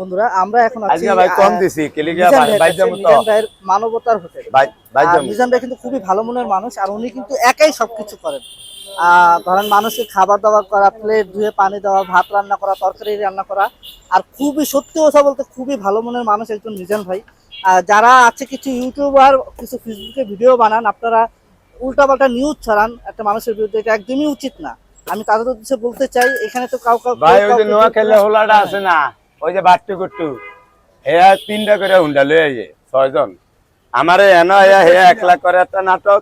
বন্ধুরা আমরা এখন আছি ভাই কম দিছি মিজান মানবতার হোটেল। মিজান ভাই কিন্তু খুবই ভালো মনের মানুষ আর উনি কিন্তু একাই সবকিছু করেন। ধরেন মানুষকে খাবার দাবার করা প্লেট ধুয়ে পানি দেওয়া ভাত রান্না করা তরকারি রান্না করা আর খুবই সত্যি কথা বলতে খুবই ভালো মনের মানুষ একজন মিজান ভাই। যারা আছে কিছু ইউটিউবার কিছু ফেসবুকে ভিডিও বানান আপনারা উল্টাপাল্টা নিউজ ছড়ান একটা মানুষের বিরুদ্ধে এটা একদমই উচিত না। আমি তাদের উদ্দেশ্যে বলতে চাই এখানে তো কাউ কাউ ভাই ওই যে কাউকে নোয়া খেলে হোলাটা আছে না? ওই যে বাট্টু কুট্টু, হেয়া তিনটা করে হুন্ডা লয়ে আইয়ে, ছয়জন। আমারে এন হেয়া হেয়া এক লাখ করে একটা নাটক,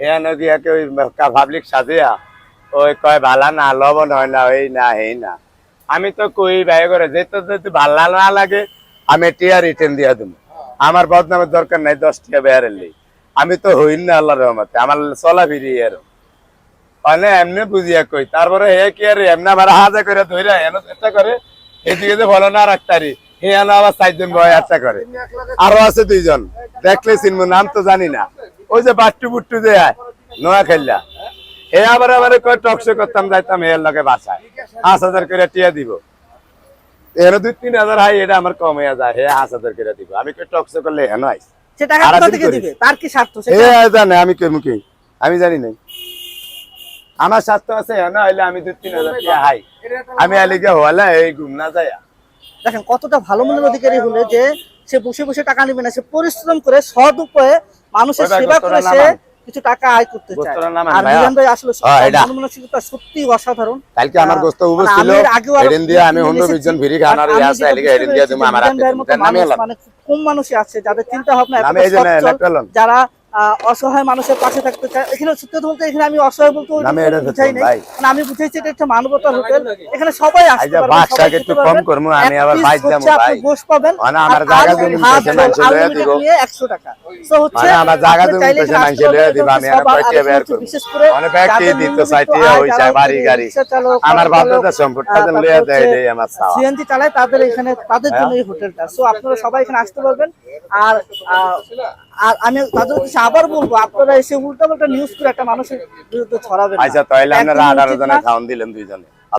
হেয়া নগিয়াকে ওই পাবলিক সাজিয়া, ওই কয় ভালা না লবণ হয় না ওই না এই না। আমি তো কই ভাই করে যেতে যদি ভালা না লাগে, আমি টিয়া রিটার্ন দিয়া দেবো আমার বদনামের দরকার নাই, দশ টিয়া বেয়ারেলি আমি তো হইন না আল্লাহ রহমতে, আমার চলা ফিরি এর মানে এমনি বুঝিয়া কই, তারপরে হে কি আর এমনি আমার হাজা করে ধইরা, এন চেষ্টা করে এদিকে যে বলো না আবার চারজন বয় করে। আরও আছে দুইজন। দেখলে চিনবো নাম তো জানি না। ওই যে বাট্টু বুট্টু যে নোয়া খেললা হে আবার আবার কয় টকশো করতাম যাইতাম এর লগে বাসায়। পাঁচ হাজার করে টিয়া দিব। এর দুই তিন হাজার হাই এটা আমার কম হয়ে যায়। হে পাঁচ হাজার করে দিব। আমি কই টকশো করলে হেন কি স্বার্থ? এ সেটা আমি কে মুখে? আমি জানি নাই। আমার স্বাস্থ্য আছে হইলে আমি দুই তিন হাজার টাকা হাই আমি আলিকে হওয়ালা এই ঘুম না যায় দেখেন কতটা ভালো মনের অধিকারী হলে যে সে বসে বসে টাকা নেবে না সে পরিশ্রম করে সৎ উপায়ে মানুষের সেবা করে সে কিছু টাকা আয় করতে চায়। আর। মিজান ভাই আসলে সত্যি অসাধারণ। কালকে আমার গোস্ত উবস মানে ছিল আমি দিয়ে বুঝতে দিয়ে তুমি আমার হাতে মানে কম মানুষই আছে যাদের চিন্তা ভাবনা যারা অসহায় মানুষের পাশে থাকতে চায় এখানে সত্যি বলতে এখানে আমি অসহায় বলতে বুঝাই নাই ভাই। মানে আমি বুঝাইছি এটা একটা মানবতার হোটেল এখানে সবাই আসতে পারবে একটু কম। করব, আমি আবার ভাই। গোশ পাবেন মানে আমার জায়গা আলু, জমি ভাত, পেছে ঝোল, মানুষে লইয়া unlimited দিব। 100 টাকা। So হচ্ছে মানে আমার জায়গা মানুষে আসতে দিব, আমি আর কয়টা বের করব। ব্যাগ দিয়ে দিত, বাড়ি গাড়ি। আমার দেয়। সিএনজি চালায় তাদের এখানে তাদের জন্য এই হোটেলটা সো আপনারা সবাই এখানে আসতে পারবেন আর আহ, আর আমি তাদের উদ্দেশ্যে আবার বলব আপনারা এসে উল্টা নিউজ করে একটা মানুষের বিরুদ্ধে ছড়াবেন। আচ্ছা তাহলে আঠারো জনে। খাওয়ান দিলেন দুইজনে